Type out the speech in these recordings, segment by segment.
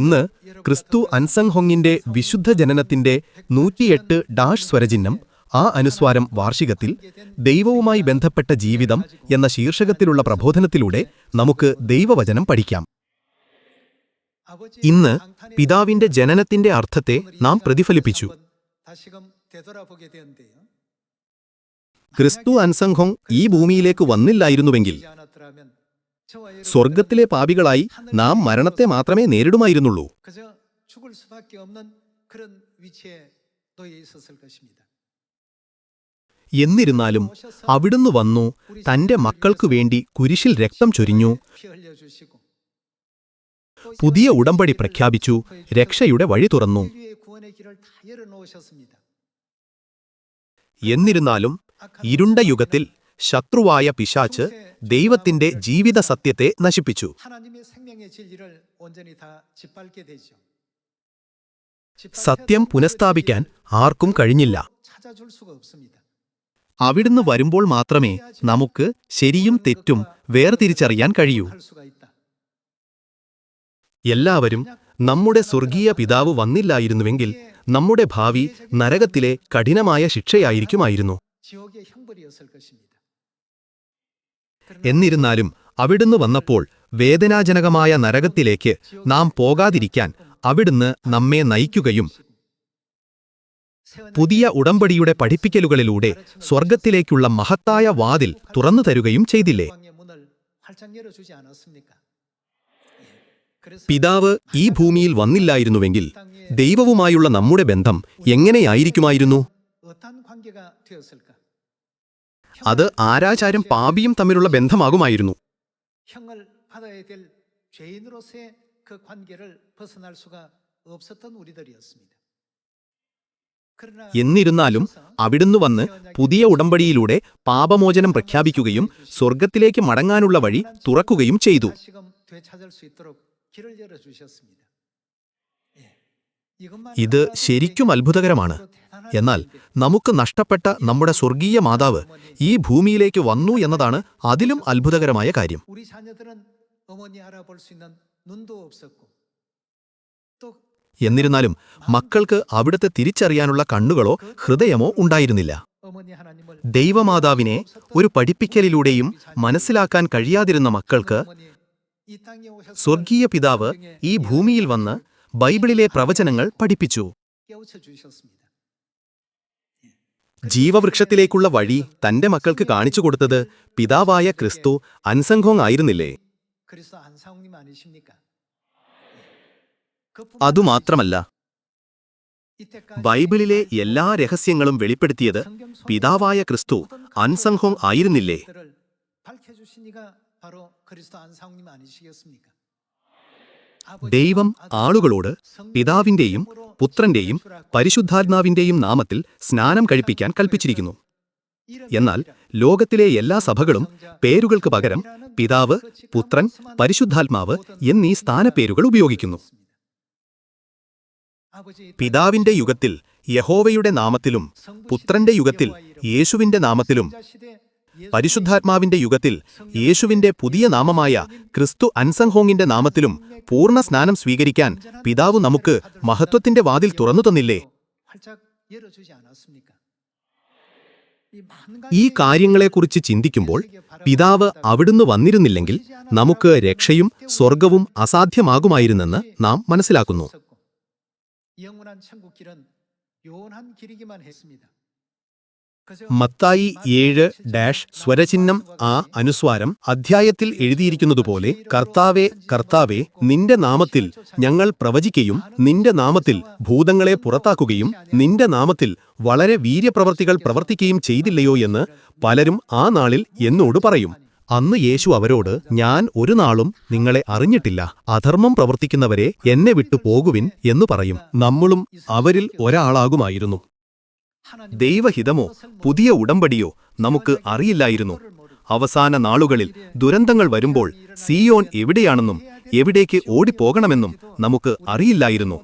ഇന്ന് ക്രിസ്തു അൻസങ് ഹൊങ്ങിന്റെ വിശുദ്ധ ജനനത്തിന്റെ നൂറ്റിയെട്ട് ഡാഷ് സ്വരചിഹ്നം ആ അനുസ്വാരം വാർഷികത്തിൽ ദൈവവുമായി ബന്ധപ്പെട്ട ജീവിതം എന്ന ശീർഷകത്തിലുള്ള പ്രബോധനത്തിലൂടെ നമുക്ക് ദൈവവചനം പഠിക്കാം. ഇന്ന് പിതാവിന്റെ ജനനത്തിന്റെ അർത്ഥത്തെ നാം പ്രതിഫലിപ്പിച്ചു. ക്രിസ്തു അൻസംഘോങ് ഈ ഭൂമിയിലേക്ക് വന്നില്ലായിരുന്നുവെങ്കിൽ സ്വർഗത്തിലെ പാപികളായി നാം മരണത്തെ മാത്രമേ നേരിടുമായിരുന്നുള്ളൂ. എന്നിരുന്നാലും അവിടുന്ന് വന്നു തന്റെ മക്കൾക്കു വേണ്ടി കുരിശിൽ രക്തം ചൊരിഞ്ഞു. പുതിയ ഉടമ്പടി പ്രഖ്യാപിച്ചു. രക്ഷയുടെ വഴി തുറന്നു. എന്നിരുന്നാലും ഇരുണ്ട യുഗത്തിൽ ശത്രുവായ പിശാച്ച് ദൈവത്തിന്റെ ജീവിത സത്യത്തെ നശിപ്പിച്ചു സത്യം പുനഃസ്ഥാപിക്കാൻ ആർക്കും കഴിഞ്ഞില്ല അവിടുന്ന് വരുമ്പോൾ മാത്രമേ നമുക്ക് ശരിയും തെറ്റും വേർതിരിച്ചറിയാൻ കഴിയൂ എല്ലാവരും നമ്മുടെ സ്വർഗീയ പിതാവ് വന്നില്ലായിരുന്നുവെങ്കിൽ നമ്മുടെ ഭാവി നരകത്തിലെ കഠിനമായ ശിക്ഷയായിരിക്കുമായിരുന്നു എന്നിരുന്നാലും അവിടുന്ന് വന്നപ്പോൾ വേദനാജനകമായ നരകത്തിലേക്ക് നാം പോകാതിരിക്കാൻ അവിടുന്ന് നമ്മെ നയിക്കുകയും പുതിയ ഉടമ്പടിയുടെ പഠിപ്പിക്കലുകളിലൂടെ സ്വർഗത്തിലേക്കുള്ള മഹത്തായ വാതിൽ തുറന്നു തരുകയും ചെയ്തില്ലേ? പിതാവ് ഈ ഭൂമിയിൽ വന്നില്ലായിരുന്നുവെങ്കിൽ ദൈവവുമായുള്ള നമ്മുടെ ബന്ധം എങ്ങനെയായിരിക്കുമായിരുന്നു? അത് ആരാചാരും പാപിയും തമ്മിലുള്ള ബന്ധമാകുമായിരുന്നു. എന്നിരുന്നാലും അവിടുന്ന് വന്ന് പുതിയ ഉടമ്പടിയിലൂടെ പാപമോചനം പ്രഖ്യാപിക്കുകയും സ്വർഗത്തിലേക്ക് മടങ്ങാനുള്ള വഴി തുറക്കുകയും ചെയ്തു. ഇത് ശരിക്കും അത്ഭുതകരമാണ്. എന്നാൽ നമുക്ക് നഷ്ടപ്പെട്ട നമ്മുടെ സ്വർഗീയ മാതാവ് ഈ ഭൂമിയിലേക്ക് വന്നു എന്നതാണ് അതിലും അത്ഭുതകരമായ കാര്യം. എന്നിരുന്നാലും മക്കൾക്ക് അവിടുത്തെ തിരിച്ചറിയാനുള്ള കണ്ണുകളോ ഹൃദയമോ ഉണ്ടായിരുന്നില്ല. ദൈവമാതാവിനെ ഒരു പഠിപ്പിക്കലിലൂടെയും മനസ്സിലാക്കാൻ കഴിയാതിരുന്ന മക്കൾക്ക് സ്വർഗീയ പിതാവ് ഈ ഭൂമിയിൽ വന്ന് ബൈബിളിലെ പ്രവചനങ്ങൾ പഠിപ്പിച്ചു. ജീവവൃക്ഷത്തിലേക്കുള്ള വഴി തന്റെ മക്കൾക്ക് കാണിച്ചു കൊടുത്തത് പിതാവായ ക്രിസ്തു അൻസംഘോങ് ആയിരുന്നില്ലേ? അതുമാത്രമല്ല ബൈബിളിലെ എല്ലാ രഹസ്യങ്ങളും വെളിപ്പെടുത്തിയത് പിതാവായ ക്രിസ്തു അൻസംഘോങ് ആയിരുന്നില്ലേ? ദൈവം ആളുകളോട് പിതാവിന്റെയും പുത്രന്റെയും പരിശുദ്ധാത്മാവിന്റെയും നാമത്തിൽ സ്നാനം കഴിപ്പിക്കാൻ കൽപ്പിച്ചിരിക്കുന്നു. എന്നാൽ ലോകത്തിലെ എല്ലാ സഭകളും പേരുകൾക്ക് പകരം പിതാവ് പുത്രൻ പരിശുദ്ധാത്മാവ് എന്നീ സ്ഥാനപ്പേരുകൾ ഉപയോഗിക്കുന്നു. പിതാവിന്റെ യുഗത്തിൽ യഹോവയുടെ നാമത്തിലും പുത്രന്റെ യുഗത്തിൽ യേശുവിന്റെ നാമത്തിലും പരിശുദ്ധാത്മാവിന്റെ യുഗത്തിൽ യേശുവിന്റെ പുതിയ നാമമായ ക്രിസ്തു അൻസംഹോങ്ങിന്റെ നാമത്തിലും പൂർണ സ്നാനം സ്വീകരിക്കാൻ പിതാവ് നമുക്ക് മഹത്വത്തിന്റെ വാതിൽ തുറന്നു തന്നില്ലേ? ഈ കാര്യങ്ങളെക്കുറിച്ച് ചിന്തിക്കുമ്പോൾ പിതാവ് അവിടുന്ന് വന്നിരുന്നില്ലെങ്കിൽ നമുക്ക് രക്ഷയും സ്വർഗവും അസാധ്യമാകുമായിരുന്നെന്ന് നാം മനസ്സിലാക്കുന്നു. മത്തായി ഏഴ് ഡാഷ് സ്വരചിഹ്നം ആ അനുസ്വാരം അധ്യായത്തിൽ എഴുതിയിരിക്കുന്നതുപോലെ കർത്താവെ കർത്താവെ നിന്റെ നാമത്തിൽ ഞങ്ങൾ പ്രവചിക്കുകയും നിന്റെ നാമത്തിൽ ഭൂതങ്ങളെ പുറത്താക്കുകയും നിന്റെ നാമത്തിൽ വളരെ വീര്യപ്രവർത്തികൾ പ്രവർത്തിക്കുകയും ചെയ്തില്ലയോ എന്ന് പലരും ആ നാളിൽ എന്നോട് പറയും. അന്ന് യേശു അവരോട് ഞാൻ ഒരു നാളും നിങ്ങളെ അറിഞ്ഞിട്ടില്ല. അധർമ്മം പ്രവർത്തിക്കുന്നവരെ എന്നെ വിട്ടു പോകുവിൻ എന്ന് പറയും. നമ്മളും അവരിൽ ഒരാളാകുമായിരുന്നു. ദൈവഹിതമോ പുതിയ ഉടമ്പടിയോ നമുക്ക് അറിയില്ലായിരുന്നു. അവസാന നാളുകളിൽ ദുരന്തങ്ങൾ വരുമ്പോൾ സിയോൻ എവിടെയാണെന്നും എവിടേക്ക് ഓടിപ്പോകണമെന്നും നമുക്ക് അറിയില്ലായിരുന്നു.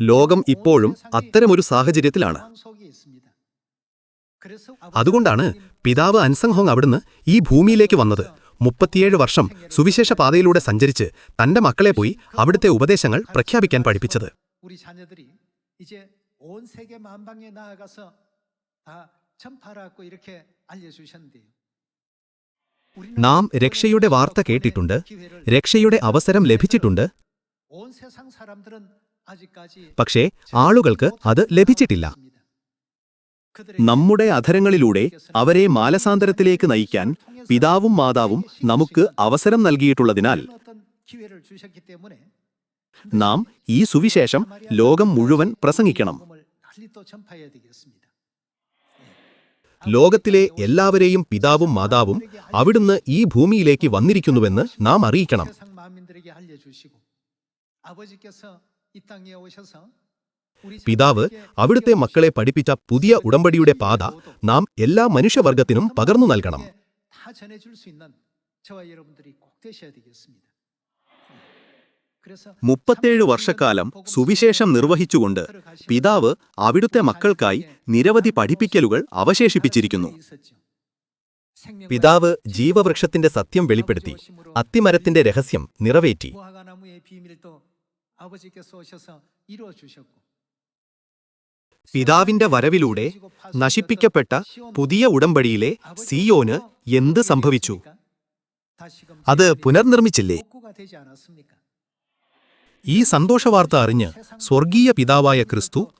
ലോകം ഇപ്പോഴും അത്തരമൊരു സാഹചര്യത്തിലാണ്. അതുകൊണ്ടാണ് പിതാവ് അൻസംഹോങ് അവിടുന്ന് ഈ ഭൂമിയിലേക്ക് വന്നത്. മുപ്പത്തിയേഴ് വർഷം സുവിശേഷ പാതയിലൂടെ സഞ്ചരിച്ച് തന്റെ മക്കളെ പോയി അവിടുത്തെ ഉപദേശങ്ങൾ പ്രഖ്യാപിക്കാൻ പഠിപ്പിച്ചത്. 온 세계 만방에 나아가서 다 전파라고 이렇게 알려주셨는데요. 우리는 നാം രക്ഷയുടെ വാർത്ത കേട്ടിട്ടുണ്ട് 기회를 രക്ഷയുടെ അവസരം ലഭിച്ചിട്ടുണ്ട് 온 세상 사람들은 아직까지 പക്ഷേ ആളുകൾക്ക് അത് ലഭിച്ചിട്ടില്ല 그들에게 നമ്മുടെ അധരങ്ങളിലൂടെ അവരെ മാനസാന്തരത്തിലേക്ക് നയിക്കാൻ പിതാവും മാതാവും നമുക്ക് അവസരം നൽകിയിട്ടുള്ളതിനാൽ നാം ഈ സുവിശേഷം ലോകം മുഴുവൻ പ്രസംഗിക്കണം. ലോകത്തിലെ എല്ലാവരെയും പിതാവും മാതാവും അവിടുന്ന് ഈ ഭൂമിയിലേക്ക് വന്നിരിക്കുന്നുവെന്ന് നാം അറിയിക്കണം. പിതാവ് അവിടുത്തെ മക്കളെ പഠിപ്പിച്ച പുതിയ ഉടമ്പടിയുടെ പാത നാം എല്ലാ മനുഷ്യവർഗത്തിനും പകർന്നു നൽകണം. മുപ്പത്തേഴ് വർഷക്കാലം സുവിശേഷം നിർവഹിച്ചുകൊണ്ട് പിതാവ് അവിടുത്തെ മക്കൾക്കായി നിരവധി പഠിപ്പിക്കലുകൾ അവശേഷിപ്പിച്ചിരിക്കുന്നു. പിതാവ് ജീവവൃക്ഷത്തിന്റെ സത്യം വെളിപ്പെടുത്തി അത്തിമരത്തിന്റെ രഹസ്യം നിറവേറ്റി. പിതാവിന്റെ വരവിലൂടെ നശിപ്പിക്കപ്പെട്ട പുതിയ ഉടമ്പടിയിലെ സിയോന് എന്ത് സംഭവിച്ചു? അത് പുനർനിർമ്മിച്ചില്ലേ? ഈ സന്തോഷവാർത്ത അറിഞ്ഞ് സ്വർഗീയ പിതാവായ ക്രിസ്തു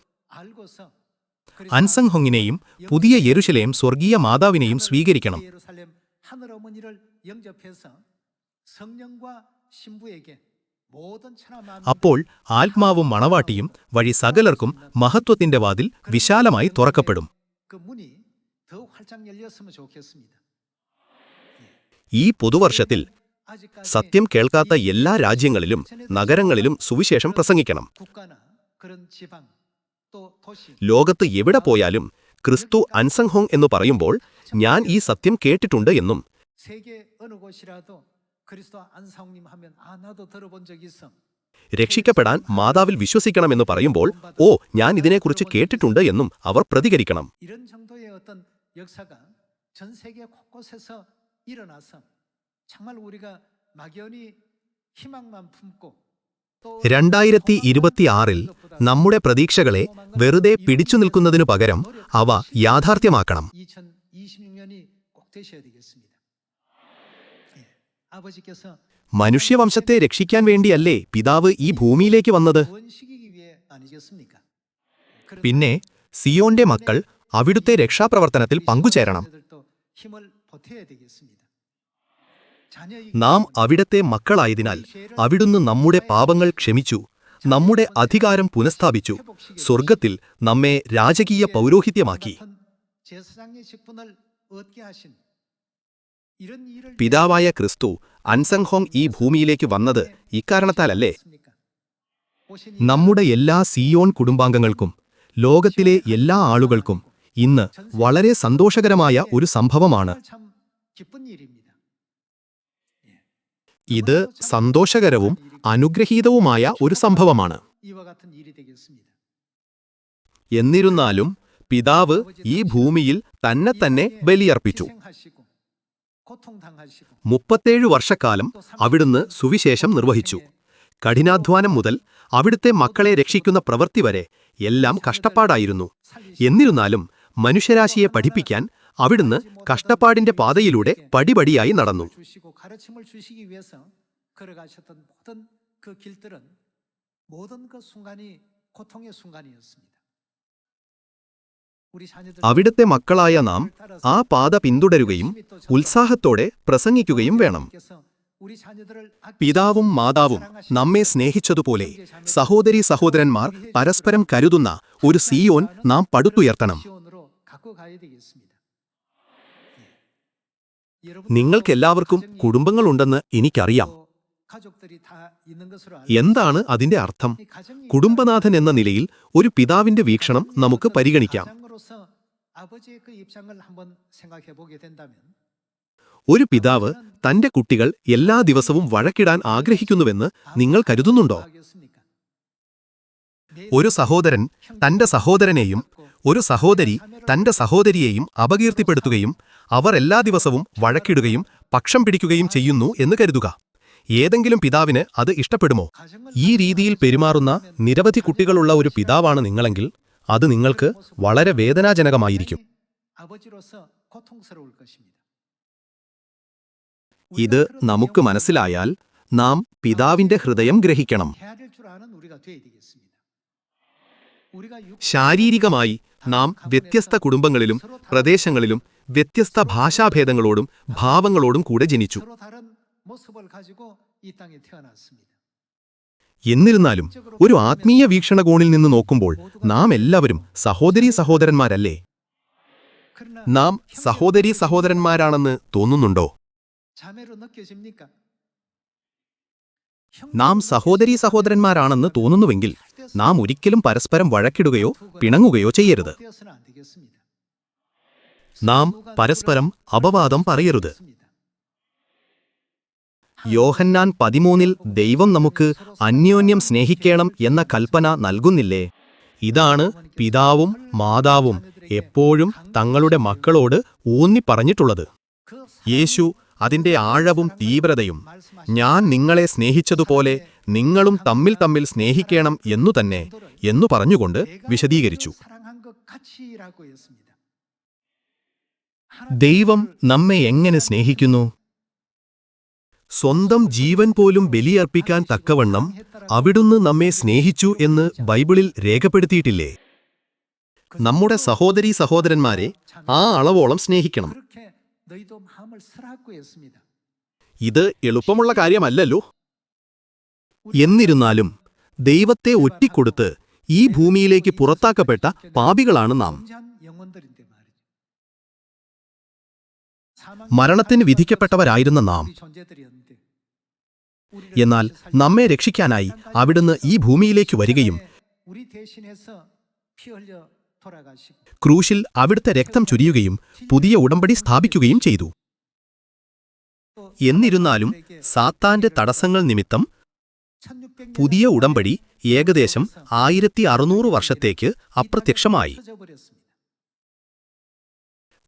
അൻസങ് ഹൊങ്ങിനെയും പുതിയ യെരുശലേം സ്വർഗീയ മാതാവിനെയും സ്വീകരിക്കണം. അപ്പോൾ ആത്മാവും മണവാട്ടിയും വഴി സകലർക്കും മഹത്വത്തിന്റെ വാതിൽ വിശാലമായി തുറക്കപ്പെടും. ഈ പുതുവർഷത്തിൽ സത്യം കേൾക്കാത്ത എല്ലാ രാജ്യങ്ങളിലും നഗരങ്ങളിലും സുവിശേഷം പ്രസംഗിക്കണം. ലോകത്ത് എവിടെ പോയാലും ക്രിസ്തു അൻസംഹോങ് എന്ന് പറയുമ്പോൾ ഞാൻ ഈ സത്യം കേട്ടിട്ടുണ്ട് എന്നും. രക്ഷിക്കപ്പെടാൻ മാതാവിൽ വിശ്വസിക്കണമെന്ന് പറയുമ്പോൾ ഓ ഞാൻ ഇതിനെക്കുറിച്ച് കേട്ടിട്ടുണ്ട് എന്നും അവർ പ്രതികരിക്കണം. 정도의 어떤 역사가 전 세계 곳곳에서 일어나서 정말 우리가 막연히 희망만 품고 또 രണ്ടായിരത്തി ഇരുപത്തിയാറിൽ നമ്മുടെ പ്രതീക്ഷകളെ വെറുതെ പിടിച്ചു നിൽക്കുന്നതിനു പകരം അവ യാഥാർത്ഥ്യമാക്കണം 2026년이 꼭 되셔야 되겠습니다. 예, 아버지께서 മനുഷ്യവംശത്തെ രക്ഷിക്കാൻ വേണ്ടിയല്ലേ പിതാവ് ഈ ഭൂമിയിലേക്ക് വന്നത് 원시기기 위해 아니겠습니까? 그런 പിന്നെ സിയോന്റെ മക്കൾ അവിടുത്തെ രക്ഷാപ്രവർത്തനത്തിൽ പങ്കുചേരണം നാം അവിടത്തെ മക്കളായതിനാൽ അവിടുന്ന് നമ്മുടെ പാപങ്ങൾ ക്ഷമിച്ചു നമ്മുടെ അധികാരം പുനഃസ്ഥാപിച്ചു സ്വർഗത്തിൽ നമ്മെ രാജകീയ പൗരോഹിത്യമാക്കി. പിതാവായ ക്രിസ്തു അൻസംഹോങ് ഈ ഭൂമിയിലേക്ക് വന്നത് ഇക്കാരണത്താലല്ലേ? നമ്മുടെ എല്ലാ സിയോൺ കുടുംബാംഗങ്ങൾക്കും ലോകത്തിലെ എല്ലാ ആളുകൾക്കും ഇന്ന് വളരെ സന്തോഷകരമായ ഒരു സംഭവമാണ്. ഇത് സന്തോഷകരവും അനുഗ്രഹീതവുമായ ഒരു സംഭവമാണ്. എന്നിരുന്നാലും പിതാവ് ഈ ഭൂമിയിൽ തന്നെ തന്നെ ബലിയർപ്പിച്ചു. മുപ്പത്തേഴ് വർഷക്കാലം അവിടുന്ന് സുവിശേഷം നിർവഹിച്ചു. കഠിനാധ്വാനം മുതൽ അവിടുത്തെ മക്കളെ രക്ഷിക്കുന്ന പ്രവൃത്തി വരെ എല്ലാം കഷ്ടപ്പാടായിരുന്നു. എന്നിരുന്നാലും മനുഷ്യരാശിയെ പഠിപ്പിക്കാൻ അവിടുന്ന് കഷ്ടപ്പാടിന്റെ പാതയിലൂടെ പടിപടിയായി നടന്നു. അവിടുത്തെ മക്കളായ നാം ആ പാത പിന്തുടരുകയും ഉത്സാഹത്തോടെ പ്രസംഗിക്കുകയും വേണം. പിതാവും മാതാവും നമ്മെ സ്നേഹിച്ചതുപോലെ സഹോദരി സഹോദരന്മാർ പരസ്പരം കരുതുന്ന ഒരു സിയോൻ നാം പടുത്തുയർത്തണം. നിങ്ങൾക്കെല്ലാവർക്കും കുടുംബങ്ങളുണ്ടെന്ന് എനിക്കറിയാം. എന്താണ് അതിന്റെ അർത്ഥം? കുടുംബനാഥൻ എന്ന നിലയിൽ ഒരു പിതാവിന്റെ വീക്ഷണം നമുക്ക് പരിഗണിക്കാം. ഒരു പിതാവ് തന്റെ കുട്ടികൾ എല്ലാ ദിവസവും വഴക്കിടാൻ ആഗ്രഹിക്കുന്നുവെന്ന് നിങ്ങൾ കരുതുന്നുണ്ടോ? ഒരു സഹോദരൻ തന്റെ സഹോദരനെയും ഒരു സഹോദരി തന്റെ സഹോദരിയെയും അപകീർത്തിപ്പെടുത്തുകയും അവർ എല്ലാ ദിവസവും വഴക്കിടുകയും പക്ഷം പിടിക്കുകയും ചെയ്യുന്നു എന്ന് കരുതുക. ഏതെങ്കിലും പിതാവിന് അത് ഇഷ്ടപ്പെടുമോ? ഈ രീതിയിൽ പെരുമാറുന്ന നിരവധി കുട്ടികളുള്ള ഒരു പിതാവാണ് നിങ്ങളെങ്കിൽ അത് നിങ്ങൾക്ക് വളരെ വേദനാജനകമായിരിക്കും. ഇത് നമുക്ക് മനസ്സിലായാൽ നാം പിതാവിന്റെ ഹൃദയം ഗ്രഹിക്കണം. ശാരീരികമായി നാം വ്യത്യസ്ത കുടുംബങ്ങളിലും പ്രദേശങ്ങളിലും വ്യത്യസ്ത ഭാഷാഭേദങ്ങളോടും ഭാവങ്ങളോടും കൂടെ ജനിച്ചു. എന്നിരുന്നാലും ഒരു ആത്മീയ വീക്ഷണകോണിൽ നിന്ന് നോക്കുമ്പോൾ നാം എല്ലാവരും സഹോദരീ സഹോദരന്മാരല്ലേ? നാം സഹോദരീ സഹോദരന്മാരാണെന്ന് തോന്നുന്നുണ്ടോ? നാം സഹോദരീ സഹോദരന്മാരാണെന്ന് തോന്നുന്നുവെങ്കിൽ നാം ഒരിക്കലും പരസ്പരം വഴക്കിടുകയോ പിണങ്ങുകയോ ചെയ്യരുത്. നാം പരസ്പരം അപവാദം പറയരുത്. യോഹന്നാൻ പതിമൂന്നിൽ ദൈവം നമുക്ക് അന്യോന്യം സ്നേഹിക്കണം എന്ന കൽപ്പന നൽകുന്നില്ലേ? ഇതാണ് പിതാവും മാതാവും എപ്പോഴും തങ്ങളുടെ മക്കളോട് ഊന്നിപ്പറഞ്ഞിട്ടുള്ളത് യേശു അതിന്റെ ആഴവും തീവ്രതയും ഞാൻ നിങ്ങളെ സ്നേഹിച്ചതുപോലെ നിങ്ങളും തമ്മിൽ തമ്മിൽ സ്നേഹിക്കണം എന്നു തന്നെ എന്നു പറഞ്ഞുകൊണ്ട് വിശദീകരിച്ചു. ദൈവം നമ്മെ എങ്ങനെ സ്നേഹിക്കുന്നു? സ്വന്തം ജീവൻ പോലും ബലിയർപ്പിക്കാൻ തക്കവണ്ണം അവിടുന്ന് നമ്മെ സ്നേഹിച്ചു എന്ന് ബൈബിളിൽ രേഖപ്പെടുത്തിയിട്ടില്ലേ? നമ്മുടെ സഹോദരീ സഹോദരന്മാരെ ആ അളവോളം സ്നേഹിക്കണം. ഇത് എളുപ്പമുള്ള കാര്യമല്ലല്ലോ. എന്നിരുന്നാലും ദൈവത്തെ ഒറ്റിക്കൊടുത്ത് ഈ ഭൂമിയിലേക്ക് പുറത്താക്കപ്പെട്ട പാപികളാണ് നാം. മരണത്തിന് വിധിക്കപ്പെട്ടവരായിരുന്ന നാം. എന്നാൽ നമ്മെ രക്ഷിക്കാനായി അവിടുന്ന് ഈ ഭൂമിയിലേക്ക് വരികയും ക്രൂശിൽ അവിടുത്തെ രക്തം ചുരിയുകയും പുതിയ ഉടമ്പടി സ്ഥാപിക്കുകയും ചെയ്തു. എന്നിരുന്നാലും സാത്താന്റെ തടസ്സങ്ങൾ നിമിത്തം പുതിയ ഉടമ്പടി ഏകദേശം ആയിരത്തി അറുന്നൂറ് വർഷത്തേക്ക് അപ്രത്യക്ഷമായി.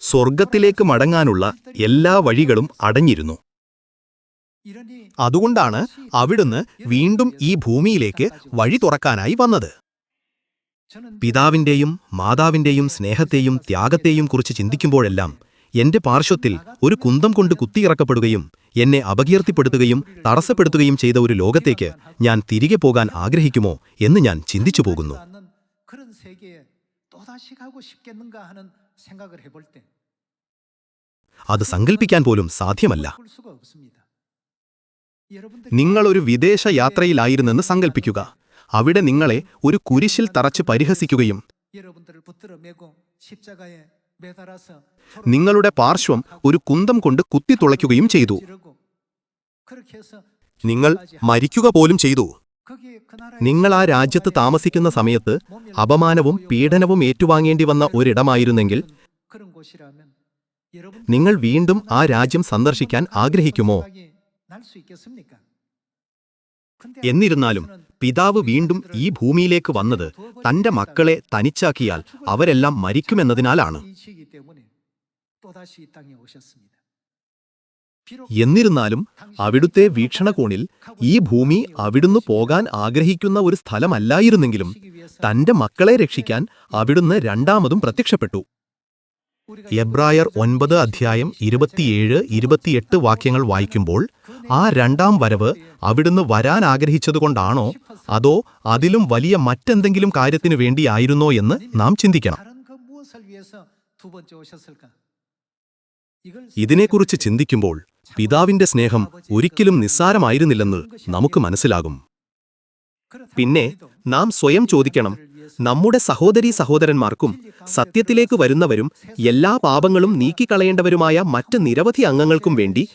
സ്വർഗത്തിലേക്ക് മടങ്ങാനുള്ള എല്ലാ വഴികളും അടഞ്ഞിരുന്നു. അതുകൊണ്ടാണ് അവിടുന്ന് വീണ്ടും ഈ ഭൂമിയിലേക്ക് വഴി തുറക്കാനായി വന്നത്. പിതാവിന്റെയും മാതാവിന്റെയും സ്നേഹത്തെയും ത്യാഗത്തെയും കുറിച്ച് ചിന്തിക്കുമ്പോഴെല്ലാം എന്റെ പാർശ്വത്തിൽ ഒരു കുന്തം കൊണ്ട് കുത്തിയിറക്കപ്പെടുകയും എന്നെ അപകീർത്തിപ്പെടുത്തുകയും തടസ്സപ്പെടുത്തുകയും ചെയ്ത ഒരു ലോകത്തേക്ക് ഞാൻ തിരികെ പോകാൻ ആഗ്രഹിക്കുമോ എന്ന് ഞാൻ ചിന്തിച്ചു പോകുന്നു. അത് സങ്കല്പിക്കാൻ പോലും സാധ്യമല്ല. നിങ്ങളൊരു വിദേശ യാത്രയിലായിരുന്നെന്ന് സങ്കല്പിക്കുക അവിടെ നിങ്ങളെ ഒരു കുരിശിൽ തറച്ച് പരിഹസിക്കുകയും നിങ്ങളുടെ പാർശ്വം ഒരു കുന്തം കൊണ്ട് കുത്തിത്തുളയ്ക്കുകയും ചെയ്തു. നിങ്ങൾ മരിക്കുക പോലും ചെയ്തു. നിങ്ങൾ ആ രാജ്യത്ത് താമസിക്കുന്ന സമയത്ത് അപമാനവും പീഡനവും ഏറ്റുവാങ്ങേണ്ടി വന്ന ഒരിടമായിരുന്നെങ്കിൽ നിങ്ങൾ വീണ്ടും ആ രാജ്യം സന്ദർശിക്കാൻ ആഗ്രഹിക്കുമോ? എന്നിരുന്നാലും പിതാവ് വീണ്ടും ഈ ഭൂമിയിലേക്ക് വന്നത് തന്റെ മക്കളെ തനിച്ചാക്കിയാൽ അവരെല്ലാം മരിക്കുമെന്നതിനാലാണ്. എന്നിരുന്നാലും അവിടുത്തെ വീക്ഷണകോണിൽ ഈ ഭൂമി അവിടുന്ന് പോകാൻ ആഗ്രഹിക്കുന്ന ഒരു സ്ഥലമല്ലായിരുന്നെങ്കിലും തന്റെ മക്കളെ രക്ഷിക്കാൻ അവിടുന്ന് രണ്ടാമതും പ്രത്യക്ഷപ്പെട്ടു. എബ്രായർ ഒൻപത് അധ്യായം ഇരുപത്തിയേഴ് ഇരുപത്തിയെട്ട് വാക്യങ്ങൾ വായിക്കുമ്പോൾ ആ രണ്ടാം വരവ് അവിടുന്ന് വരാൻ ആഗ്രഹിച്ചതുകൊണ്ടാണോ? അതോ അതിലും വലിയ മറ്റെന്തെങ്കിലും കാര്യത്തിനു വേണ്ടിയായിരുന്നോ എന്ന് നാം ചിന്തിക്കണം. ഇതിനെക്കുറിച്ച് ചിന്തിക്കുമ്പോൾ പിതാവിന്റെ സ്നേഹം ഒരിക്കലും നിസ്സാരമായിരുന്നില്ലെന്ന് നമുക്ക് മനസ്സിലാകും. പിന്നെ നാം സ്വയം ചോദിക്കണം നമ്മുടെ സഹോദരീ സഹോദരന്മാർക്കും സത്യത്തിലേക്ക് വരുന്നവരും എല്ലാ പാപങ്ങളും നീക്കിക്കളയേണ്ടവരുമായ മറ്റ് നിരവധി അംഗങ്ങൾക്കും വേണ്ടി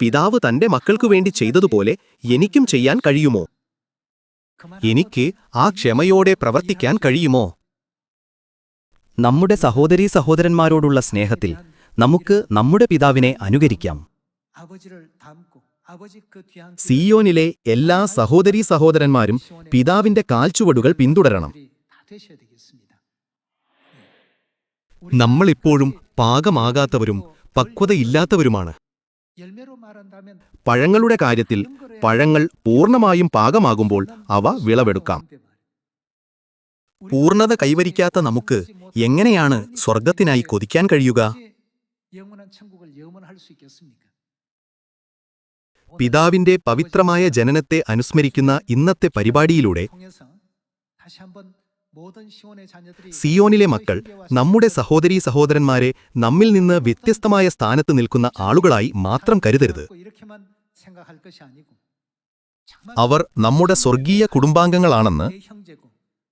പിതാവ് തന്റെ മക്കൾക്കു വേണ്ടി ചെയ്തതുപോലെ എനിക്കും ചെയ്യാൻ കഴിയുമോ? എനിക്ക് ആ ക്ഷമയോടെ പ്രവർത്തിക്കാൻ കഴിയുമോ? നമ്മുടെ സഹോദരീ സഹോദരന്മാരോടുള്ള സ്നേഹത്തിൽ നമുക്ക് നമ്മുടെ പിതാവിനെ അനുകരിക്കാം. സിയോനിലെ എല്ലാ സഹോദരീ സഹോദരന്മാരും പിതാവിന്റെ കാൽച്ചുവടുകൾ പിന്തുടരണം നമ്മളിപ്പോഴും പാകമാകാത്തവരും പക്വതയില്ലാത്തവരുമാണ് പഴങ്ങളുടെ കാര്യത്തിൽ പഴങ്ങൾ പൂർണമായും പാകമാകുമ്പോൾ അവ വിളവെടുക്കാം പൂർണത കൈവരിക്കാത്ത നമുക്ക് എങ്ങനെയാണ് സ്വർഗത്തിനായി കൊതിക്കാൻ കഴിയുക പിതാവിന്റെ പവിത്രമായ ജനനത്തെ അനുസ്മരിക്കുന്ന ഇന്നത്തെ പരിപാടിയിലൂടെ 통해서 다시 한번 모든 시온의 자녀들이 സിയോനിലെ മക്കൾ നമ്മുടെ സഹോദരീ സഹോദരന്മാരെ നമ്മിൽ നിന്ന് വ്യത്യസ്തമായ സ്ഥാനത്ത് നിൽക്കുന്ന ആളുകളായി മാത്രം കരുതരുത് 이렇게만 생각할 것이 아니고 정말 അവർ നമ്മുടെ സ്വർഗീയ കുടുംബാംഗങ്ങളാണെന്ന് 내 형제고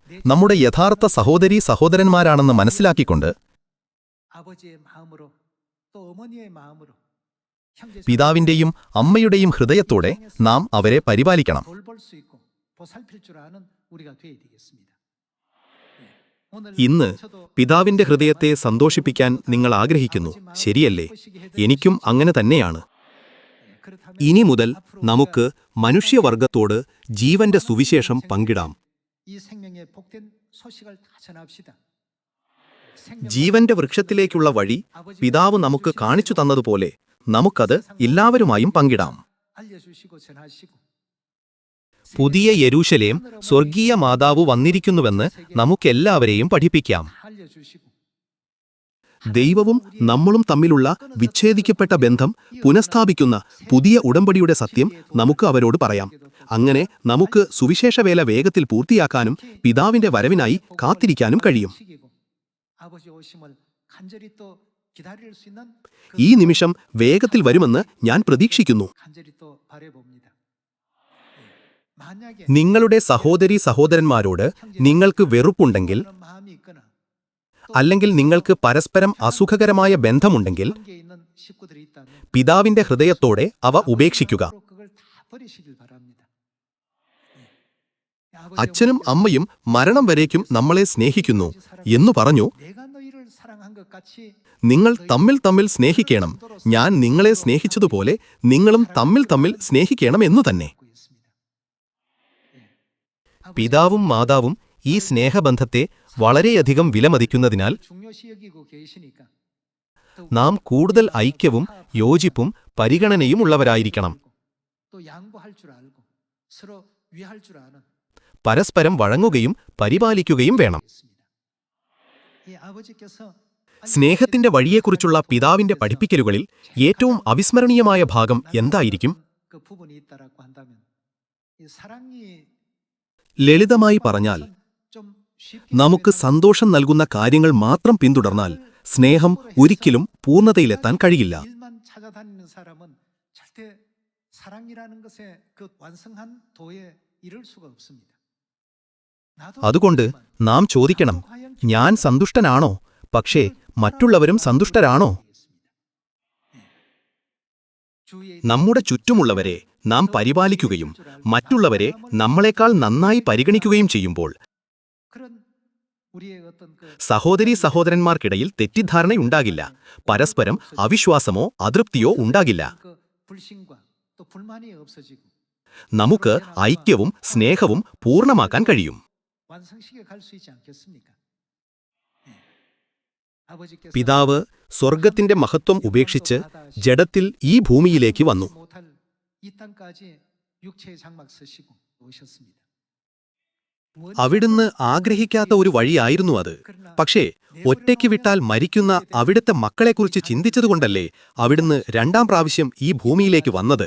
내 നമ്മുടെ യഥാർത്ഥ സഹോദരീ സഹോദരന്മാരാണെന്ന് മനസ്സിലാക്കിക്കൊണ്ട് 아버지의 마음으로 또 어머니의 마음으로 പിതാവിന്റെയും അമ്മയുടെയും ഹൃദയത്തോടെ നാം അവരെ പരിപാലിക്കണം. ഇന്ന് പിതാവിന്റെ ഹൃദയത്തെ സന്തോഷിപ്പിക്കാൻ നിങ്ങൾ ആഗ്രഹിക്കുന്നു. ശരിയല്ലേ? എനിക്കും അങ്ങനെ തന്നെയാണ്. ഇനി മുതൽ നമുക്ക് മനുഷ്യവർഗത്തോട് ജീവന്റെ സുവിശേഷം പങ്കിടാം. ജീവന്റെ വൃക്ഷത്തിലേക്കുള്ള വഴി പിതാവ് നമുക്ക് കാണിച്ചു തന്നതുപോലെ നമുക്കത് എല്ലാവരുമായും പങ്കിടാം. പുതിയ യരൂശലേം സ്വർഗീയ മാതാവ് വന്നിരിക്കുന്നുവെന്ന് നമുക്കെല്ലാവരെയും പഠിപ്പിക്കാം. ദൈവവും നമ്മളും തമ്മിലുള്ള വിച്ഛേദിക്കപ്പെട്ട ബന്ധം പുനഃസ്ഥാപിക്കുന്ന പുതിയ ഉടമ്പടിയുടെ സത്യം നമുക്ക് അവരോട് പറയാം. അങ്ങനെ നമുക്ക് സുവിശേഷവേല വേഗത്തിൽ പൂർത്തിയാക്കാനും പിതാവിന്റെ വരവിനായി കാത്തിരിക്കാനും കഴിയും. ഈ നിമിഷം വേഗത്തിൽ വരുമെന്ന് ഞാൻ പ്രതീക്ഷിക്കുന്നു. നിങ്ങളുടെ സഹോദരി സഹോദരന്മാരോട് നിങ്ങൾക്ക് വെറുപ്പുണ്ടെങ്കിൽ അല്ലെങ്കിൽ നിങ്ങൾക്ക് പരസ്പരം അസുഖകരമായ ബന്ധമുണ്ടെങ്കിൽ പിതാവിന്റെ ഹൃദയത്തോടെ അവ ഉപേക്ഷിക്കുക. അച്ഛനും അമ്മയും മരണം വരേക്കും നമ്മളെ സ്നേഹിക്കുന്നു എന്നു പറഞ്ഞു നിങ്ങൾ തമ്മിൽ തമ്മിൽ സ്നേഹിക്കണം. ഞാൻ നിങ്ങളെ സ്നേഹിച്ചതുപോലെ നിങ്ങളും തമ്മിൽ തമ്മിൽ സ്നേഹിക്കണം എന്നു തന്നെ. പിതാവും മാതാവും ഈ സ്നേഹബന്ധത്തെ വളരെയധികം വിലമതിക്കുന്നതിനാൽ നാം കൂടുതൽ ഐക്യവും യോജിപ്പും പരിഗണനയും ഉള്ളവരായിരിക്കണം. പരസ്പരം വഴങ്ങുകയും പരിപാലിക്കുകയും വേണം. സ്നേഹത്തിന്റെ വഴിയെക്കുറിച്ചുള്ള പിതാവിന്റെ പഠിപ്പിക്കലുകളിൽ ഏറ്റവും അവിസ്മരണീയമായ ഭാഗം എന്തായിരിക്കും? ലളിതമായി പറഞ്ഞാൽ നമുക്ക് സന്തോഷം നൽകുന്ന കാര്യങ്ങൾ മാത്രം പിന്തുടർന്നാൽ സ്നേഹം ഒരിക്കലും പൂർണതയിലെത്താൻ കഴിയില്ല. അതുകൊണ്ട് നാം ചോദിക്കണം ഞാൻ സന്തുഷ്ടനാണോ? പക്ഷേ മറ്റുള്ളവരും സന്തുഷ്ടരാണോ? നമ്മുടെ ചുറ്റുമുള്ളവരെ നാം പരിപാലിക്കുകയും മറ്റുള്ളവരെ നമ്മളെക്കാൾ നന്നായി പരിഗണിക്കുകയും ചെയ്യുമ്പോൾ സഹോദരി സഹോദരന്മാർക്കിടയിൽ തെറ്റിദ്ധാരണയുണ്ടാകില്ല. പരസ്പരം അവിശ്വാസമോ അതൃപ്തിയോ ഉണ്ടാകില്ല. നമുക്ക് ഐക്യവും സ്നേഹവും പൂർണമാക്കാൻ കഴിയും. പിതാവ് സ്വർഗത്തിന്റെ മഹത്വം ഉപേക്ഷിച്ച് ജഡത്തിൽ ഈ ഭൂമിയിലേക്ക് വന്നു. അവിടുന്ന് ആഗ്രഹിക്കാത്ത ഒരു വഴിയായിരുന്നു അത്. പക്ഷേ ഒറ്റയ്ക്ക് വിട്ടാൽ മരിക്കുന്ന അവിടുത്തെ മക്കളെക്കുറിച്ച് ചിന്തിച്ചതുകൊണ്ടല്ലേ അവിടുന്ന് രണ്ടാം പ്രാവശ്യം ഈ ഭൂമിയിലേക്ക് വന്നത്?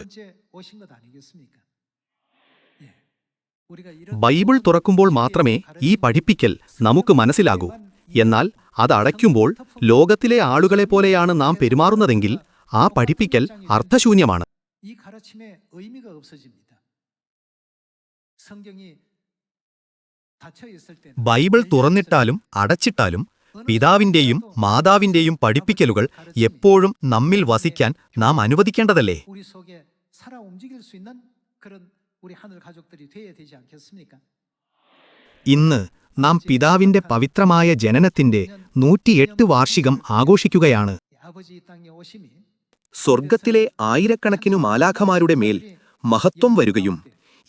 ബൈബിൾ തുറക്കുമ്പോൾ മാത്രമേ ഈ പഠിപ്പിക്കൽ നമുക്ക് മനസ്സിലാകൂ. എന്നാൽ അതടയ്ക്കുമ്പോൾ ലോകത്തിലെ ആളുകളെ പോലെയാണ് നാം പെരുമാറുന്നതെങ്കിൽ ആ പഠിപ്പിക്കൽ അർത്ഥശൂന്യമാണ്. ബൈബിൾ തുറന്നിട്ടാലും അടച്ചിട്ടാലും പിതാവിന്റെയും മാതാവിന്റെയും പഠിപ്പിക്കലുകൾ എപ്പോഴും നമ്മിൽ വസിക്കാൻ നാം അനുവദിക്കേണ്ടതല്ലേ? ഇന്ന് നാം പിതാവിന്റെ പവിത്രമായ ജനനത്തിന്റെ നൂറ്റിയെട്ട് വാർഷികം ആഘോഷിക്കുകയാണ്. സ്വർഗത്തിലെ ആയിരക്കണക്കിനു മാലാഖമാരുടെ മേൽ മഹത്വം വരികയും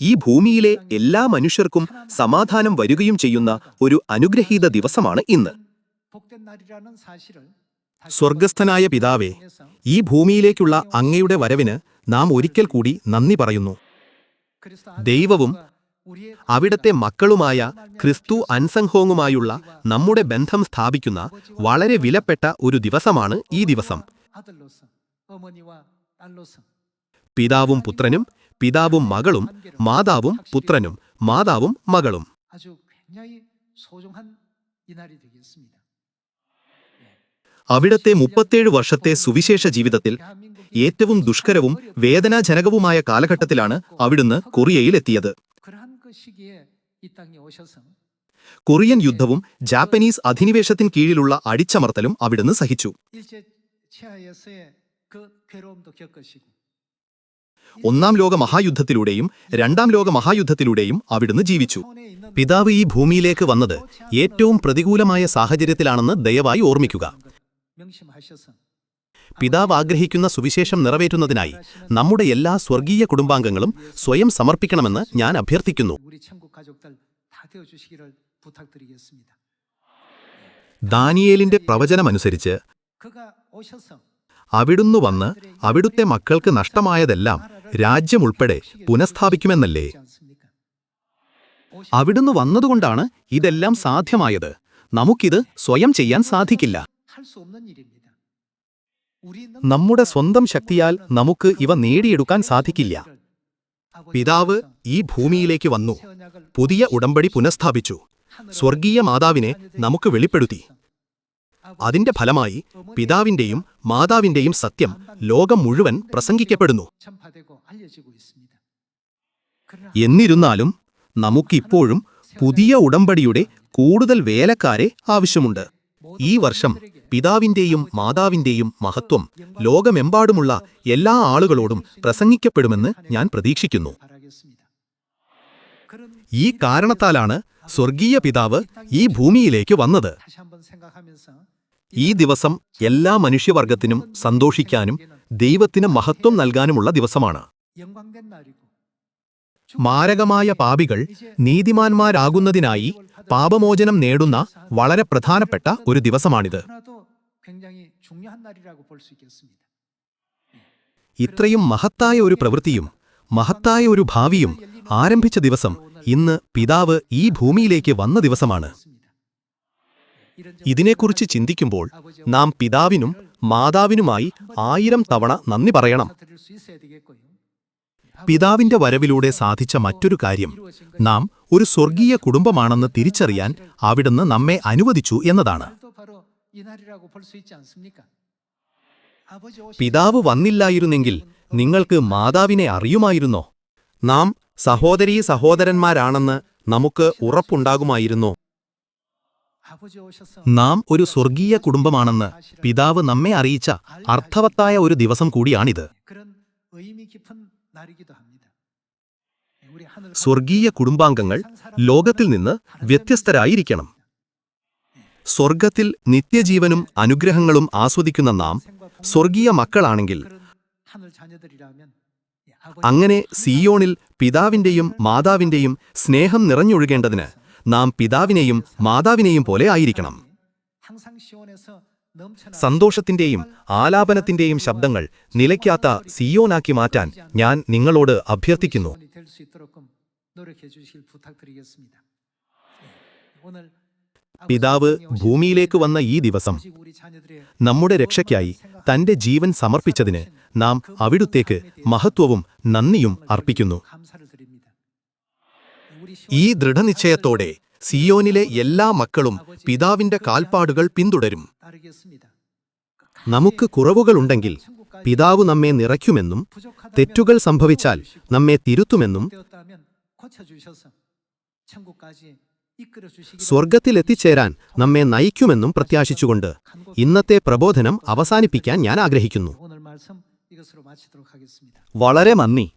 ഈ ഭൂമിയിലെ എല്ലാ മനുഷ്യർക്കും സമാധാനം വരികയും ചെയ്യുന്ന ഒരു അനുഗ്രഹീത ദിവസമാണ് ഇന്ന്. സ്വർഗസ്ഥനായ പിതാവേ ഈ ഭൂമിയിലേക്കുള്ള അങ്ങയുടെ വരവിന് നാം ഒരിക്കൽ കൂടി നന്ദി പറയുന്നു. ദൈവവും അവിടത്തെ മക്കളുമായ ക്രിസ്തു അൻസംഹോങ്ങുമായുള്ള നമ്മുടെ ബന്ധം സ്ഥാപിക്കുന്ന വളരെ വിലപ്പെട്ട ഒരു ദിവസമാണ് ഈ ദിവസം. പിതാവും പുത്രനും പിതാവും മകളും മാതാവും പുത്രനും മാതാവും മകളും. അവിടത്തെ മുപ്പത്തേഴ് വർഷത്തെ സുവിശേഷ ജീവിതത്തിൽ ഏറ്റവും ദുഷ്കരവും വേദനാജനകവുമായ കാലഘട്ടത്തിലാണ് അവിടുന്ന് കൊറിയയിലെത്തിയത് കൊറിയൻ യുദ്ധവും ജാപ്പനീസ് അധിനിവേശത്തിന് കീഴിലുള്ള അടിച്ചമർത്തലും അവിടുന്ന് സഹിച്ചു. ഒന്നാം ലോക മഹായുദ്ധത്തിലൂടെയും രണ്ടാം ലോക മഹായുദ്ധത്തിലൂടെയും അവിടുന്ന് ജീവിച്ചു. പിതാവ് ഈ ഭൂമിയിലേക്ക് വന്നത് ഏറ്റവും പ്രതികൂലമായ സാഹചര്യത്തിലാണെന്ന് ദയവായി ഓർമ്മിക്കുക. പിതാവ് ആഗ്രഹിക്കുന്ന സുവിശേഷം നിറവേറ്റുന്നതിനായി നമ്മുടെ എല്ലാ സ്വർഗീയ കുടുംബാംഗങ്ങളും സ്വയം സമർപ്പിക്കണമെന്ന് ഞാൻ അഭ്യർത്ഥിക്കുന്നു. ദാനിയേലിന്റെ പ്രവചനമനുസരിച്ച് അവിടുന്ന് വന്ന് അവിടുത്തെ മക്കൾക്ക് നഷ്ടമായതെല്ലാം രാജ്യമുൾപ്പെടെ പുനഃസ്ഥാപിക്കുമെന്നല്ലേ? അവിടുന്ന് വന്നതുകൊണ്ടാണ് ഇതെല്ലാം സാധ്യമായത്. നമുക്കിത് സ്വയം ചെയ്യാൻ സാധിക്കില്ല. നമ്മുടെ സ്വന്തം ശക്തിയാൽ നമുക്ക് ഇവ നേടിയെടുക്കാൻ സാധിക്കില്ല. പിതാവ് ഈ ഭൂമിയിലേക്ക് വന്നു. പുതിയ ഉടമ്പടി പുനഃസ്ഥാപിച്ചു. സ്വർഗീയ മാതാവിനെ നമുക്ക് വെളിപ്പെടുത്തി. അതിന്റെ ഫലമായി പിതാവിന്റെയും മാതാവിന്റെയും സത്യം ലോകം മുഴുവൻ പ്രസംഗിക്കപ്പെടുന്നു. എന്നിരുന്നാലും നമുക്കിപ്പോഴും പുതിയ ഉടമ്പടിയുടെ കൂടുതൽ വേലക്കാരെ ആവശ്യമുണ്ട്. ഈ വർഷം പിതാവിന്റെയും മാതാവിന്റെയും മഹത്വം ലോകമെമ്പാടുമുള്ള എല്ലാ ആളുകളോടും പ്രസംഗിക്കപ്പെടുമെന്ന് ഞാൻ പ്രതീക്ഷിക്കുന്നു. ഈ കാരണത്താലാണ് സ്വർഗീയ പിതാവ് ഈ ഭൂമിയിലേക്ക് വന്നത്. ഈ ദിവസം എല്ലാ മനുഷ്യവർഗത്തിനും സന്തോഷിക്കാനും ദൈവത്തിന് മഹത്വം നൽകാനുമുള്ള ദിവസമാണ്. മാരകമായ പാപികൾ നീതിമാന്മാരാകുന്നതിനായി പാപമോചനം നേടുന്ന വളരെ പ്രധാനപ്പെട്ട ഒരു ദിവസമാണിത്. ഇത്രയും മഹത്തായ ഒരു പ്രവൃത്തിയും മഹത്തായ ഒരു ഭാവിയും ആരംഭിച്ച ദിവസം ഇന്ന് പിതാവ് ഈ ഭൂമിയിലേക്ക് വന്ന ദിവസമാണ്. ഇതിനെക്കുറിച്ച് ചിന്തിക്കുമ്പോൾ നാം പിതാവിനും മാതാവിനുമായി ആയിരം തവണ നന്ദി പറയണം. പിതാവിന്റെ വരവിലൂടെ സാധിച്ച മറ്റൊരു കാര്യം. നാം ഒരു സ്വർഗീയ കുടുംബമാണെന്ന് തിരിച്ചറിയാൻ അവിടുന്ന് നമ്മെ അനുവദിച്ചു എന്നതാണ്. പിതാവ് വന്നില്ലായിരുന്നെങ്കിൽ നിങ്ങൾക്ക് മാതാവിനെ അറിയുമായിരുന്നോ? നാം സഹോദരീ സഹോദരന്മാരാണെന്ന് നമുക്ക് ഉറപ്പുണ്ടാകുമായിരുന്നോ. നാം ഒരു സ്വർഗീയ കുടുംബമാണെന്ന് പിതാവ് നമ്മെ അറിയിച്ച അർത്ഥവത്തായ ഒരു ദിവസം കൂടിയാണിത്. സ്വർഗീയ കുടുംബാംഗങ്ങൾ ലോകത്തിൽ നിന്ന് വ്യത്യസ്തരായിരിക്കണം. സ്വർഗത്തിൽ നിത്യജീവനും അനുഗ്രഹങ്ങളും ആസ്വദിക്കുന്ന നാം സ്വർഗീയ മക്കളാണെങ്കിൽ അങ്ങനെ സിയോണിൽ പിതാവിന്റെയും മാതാവിന്റെയും സ്നേഹം നിറഞ്ഞൊഴുകേണ്ടതിന് നാം പിതാവിനെയും മാതാവിനെയും പോലെ ആയിരിക്കണം. സന്തോഷത്തിന്റെയും ആലാപനത്തിന്റെയും ശബ്ദങ്ങൾ നിലയ്ക്കാത്ത സിയോനാക്കി മാറ്റാൻ ഞാൻ നിങ്ങളോട് അഭ്യർത്ഥിക്കുന്നു. പിതാവ് ഭൂമിയിലേക്ക് വന്ന ഈ ദിവസം നമ്മുടെ രക്ഷയ്ക്കായി തന്റെ ജീവൻ സമർപ്പിച്ചതിന് നാം അവിടുത്തേക്ക് മഹത്വവും നന്ദിയും അർപ്പിക്കുന്നു. ഈ ദൃഢനിശ്ചയത്തോടെ സിയോനിലെ എല്ലാ മക്കളും പിതാവിന്റെ കാൽപ്പാടുകൾ പിന്തുടരും. നമുക്ക് കുറവുകളുണ്ടെങ്കിൽ പിതാവ് നമ്മെ നിറയ്ക്കുമെന്നും തെറ്റുകൾ സംഭവിച്ചാൽ നമ്മെ തിരുത്തുമെന്നും സ്വർഗത്തിലെത്തിച്ചേരാൻ നമ്മെ നയിക്കുമെന്നും പ്രത്യാശിച്ചുകൊണ്ട് ഇന്നത്തെ പ്രബോധനം അവസാനിപ്പിക്കാൻ ഞാൻ ആഗ്രഹിക്കുന്നു. വളരെ നന്ദി.